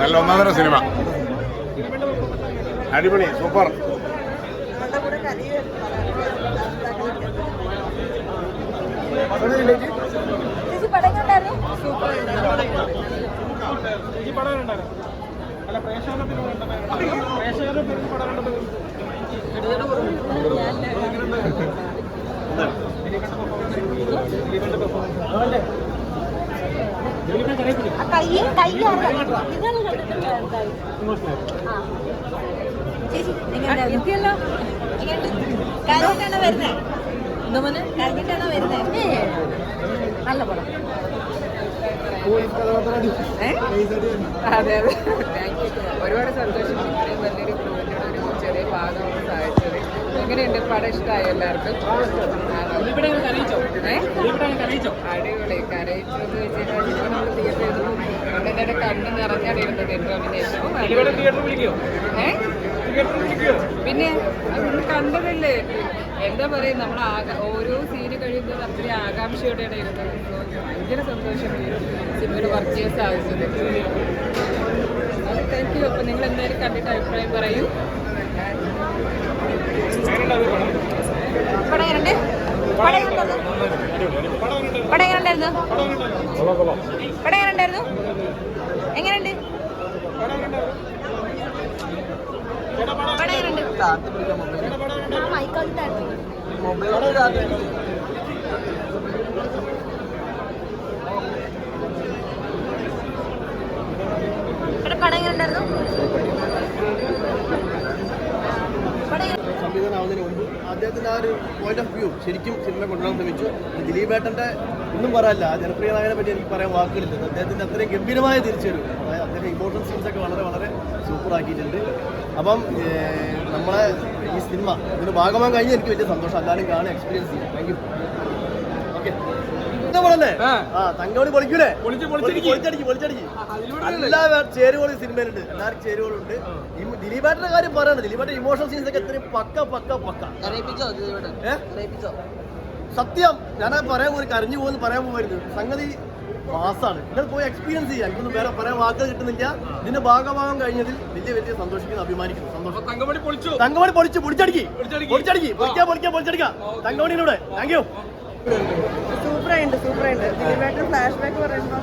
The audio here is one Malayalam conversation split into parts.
നല്ല ഒന്നാന്തര സിനിമ. അടിപൊളി സൂപ്പർ. പ്രേക്ഷകരുടെ കരഞ്ഞിട്ടാണോ വരുന്നേ? കരഞ്ഞിട്ടാണോ വരുന്നേ? നല്ല പടം. ഏ? അതെ അതെ. താങ്ക് യു ഒരുപാട് സന്തോഷം. ഇത്രയും വലിയൊരു ഒരു ചെറിയ ഭാഗം സഹായിച്ചത് എങ്ങനെയുണ്ട്? പടം ഇഷ്ടമായി എല്ലാവർക്കും? അടിപൊളി. കരയിച്ചു എന്ന് ഏ? തിയേറ്റർ വിളിക്കോ? പിന്നെ നമ്മൾ കണ്ടതല്ലേ? എന്താ പറയുക നമ്മൾ ഓരോ സീന് കഴിയുമ്പോൾ അത്രയും ആകാംക്ഷയോടെയാണ് ഇരുന്നത്. ഭയങ്കര സന്തോഷം സിനിമയുടെ വർക്ക് ചെയ്യാൻ സാധിച്ചത്. താങ്ക് യു അപ്പോൾ നിങ്ങൾ എന്തായാലും കണ്ടിട്ട് അഭിപ്രായം പറയൂ. പടം എങ്ങനെയുണ്ട്? പടം എങ്ങനെയുണ്ടായിരുന്നു? ഉണ്ടായിരുന്നു എങ്ങനെയുണ്ടായിരുന്നു? പടം എങ്ങനെയുണ്ടായിരുന്നു? എങ്ങനെയുണ്ട് പടം പിടിക്കാൻ മൊബൈൽ മൈക്കോട്ടായിരുന്നു ഇവിടെ പടം എങ്ങനെയുണ്ടായിരുന്നു പടം എങ്ങനെ- സംവിധാനമാവുന്നതിന് മുമ്പ് അദ്ദേഹത്തിന്റെ ആ ഒരു പോയിന്റ് ഓഫ് വ്യൂ ശരിക്കും സിനിമ കൊണ്ടുവരാൻ ശ്രമിച്ചു. ദിലീപേട്ടന്റെ ഒന്നും പറയാനില്ല ആ ജനപ്രിയ നായകനെ പറ്റി എനിക്ക് പറയാൻ വാക്കുകളില്ല. അദ്ദേഹത്തിന്റെ അത്രയും ഗംഭീരമായ തിരിച്ചുവരും അതായത് അദ്ദേഹം ഇമോഷണൽ സീൻസ് ഒക്കെ വളരെ വളരെ സൂപ്പർ ആക്കിയിട്ടുണ്ട്. അപ്പം നമ്മളെ ഈ സിനിമ ഇതിന് ഭാഗമാകാൻ കഴിഞ്ഞ് എനിക്ക് വലിയ സന്തോഷം. എല്ലാവരും കാണാൻ എക്സ്പീരിയൻസ് ചെയ്യാം താങ്ക് ഇഷ്ടപ്പെടല്ലേ ആ തങ്കമണി പൊളിക്കൂലേ? പൊളിച്ച് പൊളിച്ചടിക്ക്. പൊളിച്ചടിക്ക് എല്ലാ ചേരുവോളും സിനിമയിലുണ്ട്. എല്ലാവരും ചേരുവോളുണ്ട് ഈ ദിലീപേട്ടന്റെ കാര്യം പറയണം ദിലീപേട്ടൻ ഇമോഷണൽ സീൻസ് ഒക്കെ ഇത്രയും പക്ക പക്ക പക്ക? സത്യം ഞാൻ പറയാൻ പോയി കരഞ്ഞു പോകുന്നു പറയാൻ പോയിരുന്നു സംഗതി മാസാണ്. നിങ്ങൾ പോയി എക്സ്പീരിയൻസ് ചെയ്യാം. ഇതൊന്നും വേറെ പറയാൻ വാക്കുകൾ കിട്ടുന്നില്ല. ഇതിന്റെ ഭാഗഭാഗം കഴിഞ്ഞതിൽ വലിയ വലിയ സന്തോഷിക്കുന്നു അഭിമാനിക്കുന്നു. സന്തോഷം. തങ്കമണി പൊളിച്ചു. തങ്കമണി പൊളിച്ച് പൊളിച്ചടുക്കി. പൊളിച്ചടിക്ക്. പൊളിക്കാൻ പൊളിക്കാൻ പൊളിച്ചടിക്കാം. തങ്കമണിയിലൂടെ താങ്ക് യു സൂപ്പറായിട്ടുണ്ട് സൂപ്പറായിട്ട് ദിലീപേട്ടൻ ഫ്ലാഷ് ബാക്ക് പറയുമ്പോൾ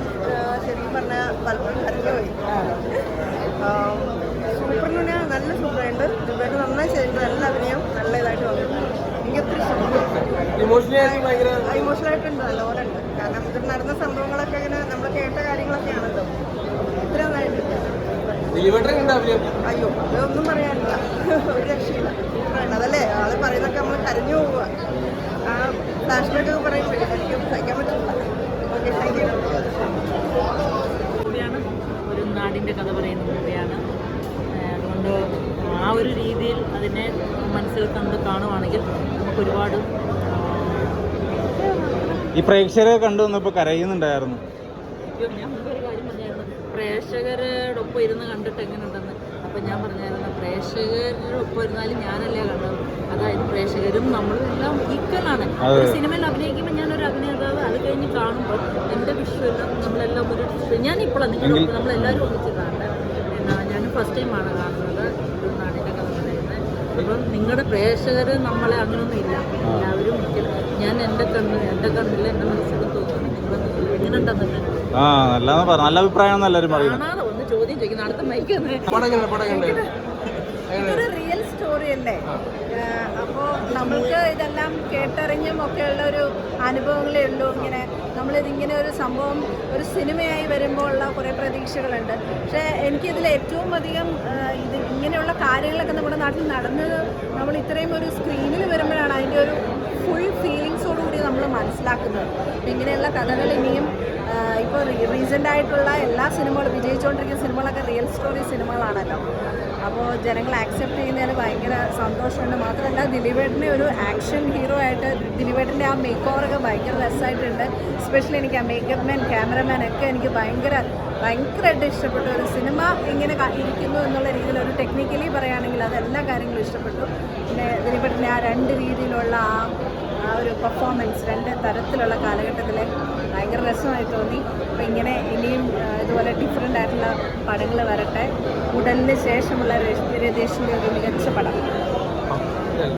ശരിക്കും പറഞ്ഞാൽ പലപ്പോഴും കരഞ്ഞുപോയി സൂപ്പറിന് പറഞ്ഞാൽ നല്ല സൂപ്പറായിട്ട് ദിലീപേട്ടൻ നന്നായി ചെയ്തിട്ട് നല്ല അഭിനയം നല്ല ഇതായിട്ട് വന്നിട്ടുണ്ട്. എനിക്ക് ഒത്തിരി ഇമോഷണലായിട്ടുണ്ട് നല്ലപോലെ ഉണ്ട് കാരണം ഇത് നടന്ന സംഭവങ്ങളൊക്കെ ഇങ്ങനെ നമ്മൾ കേട്ട കാര്യങ്ങളൊക്കെയാണല്ലോ. ഇത്ര നന്നായിട്ടുണ്ട്. അയ്യോ അതൊന്നും പറയാനില്ല. ഒരു രക്ഷയില്ല. സൂപ്പറായിട്ട് അതല്ലേ? ആൾ പറയുന്നൊക്കെ നമ്മൾ കരഞ്ഞു പോവുക. ഫ്ലാഷ് ബാക്ക് ഒക്കെ പറയുമ്പോഴേ എനിക്ക് സഹിക്കാൻ പറ്റില്ല ഓക്കെ താങ്ക് യു ഒരു നാടിന്റെ കഥ പറയുന്ന മൂവിയാണ് അതുകൊണ്ട് ആ ഒരു രീതിയിൽ അതിനെ മനസ്സിൽ കണ്ട് കാണുവാണെങ്കിൽ നമുക്ക് ഒരുപാട് ഈ പ്രേക്ഷകരെ കണ്ടു വന്നപ്പോൾ കരയുന്നുണ്ടായിരുന്നു. ഞാൻ ഒരു കാര്യം പറഞ്ഞായിരുന്നു. പ്രേക്ഷകരോടൊപ്പം ഇരുന്ന് കണ്ടിട്ട് എങ്ങനെയുണ്ടെന്ന്. അപ്പം ഞാൻ പറഞ്ഞായിരുന്നു പ്രേക്ഷകരൊപ്പം ഇരുന്നാലും ഞാനല്ലേ കണ്ടത്. അതായത് പ്രേക്ഷകരും നമ്മളും എല്ലാം ഈക്വലാണ് സിനിമയിൽ അഭിനയിക്കുമ്പോൾ ഞാനൊരു അഭിനേതാവ് അത് കഴിഞ്ഞ് കാണുമ്പോൾ എന്റെ വിഷയമെല്ലാം നമ്മളെല്ലാം ഒരു ഞാനിപ്പോഴാണ് നിങ്ങൾ നമ്മളെല്ലാവരും ഒന്നിച്ചിട്ടാണ് എന്നാ ഞാൻ ഫസ്റ്റ് ടൈമാണ് കാണുന്നത് ഒരു നാടിന്റെ കഥ പറയുന്നത്. അപ്പം നിങ്ങളുടെ പ്രേക്ഷകർ നമ്മളെ അങ്ങനെയൊന്നും ഇല്ല. എല്ലാവരും ഞാൻ എന്റെ കണ്ണ് എന്റെ കണ്ണിൽ എന്റെ മനസ്സിൽ തോന്നുന്നു നിങ്ങളെ എങ്ങനെ ഉണ്ടെന്നില്ല ആ നല്ല നല്ല അഭിപ്രായമാണ് എല്ലാവരും പറയുന്നത് ചോദ്യം ചോദിക്കുന്നു. അടുത്ത മൈക്ക് ഇതൊരു റിയൽ സ്റ്റോറി അല്ലേ? അപ്പോൾ നമ്മൾക്ക് ഇതെല്ലാം കേട്ടറിഞ്ഞും ഒക്കെയുള്ള ഒരു അനുഭവങ്ങളേ ഉള്ളൂ. ഇങ്ങനെ നമ്മളിതിങ്ങനെ ഒരു സംഭവം ഒരു സിനിമയായി വരുമ്പോൾ ഉള്ള കുറേ പ്രതീക്ഷകളുണ്ട്. പക്ഷേ എനിക്കിതിൽ ഏറ്റവും അധികം ഇത് ഇങ്ങനെയുള്ള കാര്യങ്ങളൊക്കെ നമ്മുടെ നാട്ടിൽ നടന്നത് നമ്മൾ ഇത്രയും ഒരു സ്ക്രീനിൽ വരുമ്പോഴാണ് അതിന്റെ ഒരു ഫുൾ ഫീലിങ്സോടുകൂടി നമ്മൾ മനസ്സിലാക്കുന്നത്. അപ്പം ഇങ്ങനെയുള്ള കഥകൾ ഇനിയും ഇപ്പോൾ റീസെന്റ് ആയിട്ടുള്ള എല്ലാ സിനിമകളും വിജയിച്ചുകൊണ്ടിരിക്കുന്ന സിനിമകളൊക്കെ റിയൽ സ്റ്റോറി സിനിമകളാണല്ലോ. അപ്പോൾ ജനങ്ങൾ ആക്സെപ്റ്റ് ചെയ്യുന്നതിന് ഭയങ്കര സന്തോഷമുണ്ട്. മാത്രമല്ല ദിലീപേട്ടനെ ഒരു ആക്ഷൻ ഹീറോ ആയിട്ട് ദിലീപേട്ടന്റെ ആ മേക്ക് ഓവറൊക്കെ ഭയങ്കര രസമായിട്ടുണ്ട്. സ്പെഷ്യലി എനിക്ക് ആ മേക്കപ്പ് മാൻ ക്യാമറമാൻ ഒക്കെ എനിക്ക് ഭയങ്കര ഭയങ്കരമായിട്ട് ഇഷ്ടപ്പെട്ടു. ഒരു സിനിമ ഇങ്ങനെ ഇരിക്കുന്നു എന്നുള്ള രീതിയിൽ ഒരു ടെക്നിക്കലി പറയുകയാണെങ്കിൽ അത് എല്ലാ കാര്യങ്ങളും ഇഷ്ടപ്പെട്ടു. പിന്നെ ദിലീപേട്ടന്റെ ആ രണ്ട് രീതിയിലുള്ള ആ ആ ഒരു പെർഫോമൻസ് രണ്ട് തരത്തിലുള്ള കാലഘട്ടത്തിലെ ഭയങ്കര രസമായി തോന്നി. അപ്പോൾ ഇങ്ങനെ ഇനിയും ഇതുപോലെ ഡിഫറെന്റ് ആയിട്ടുള്ള പടങ്ങൾ വരട്ടെ. ഉടലിന് ശേഷമുള്ള രതീഷിന്റെ ഒരു മികച്ച പടം.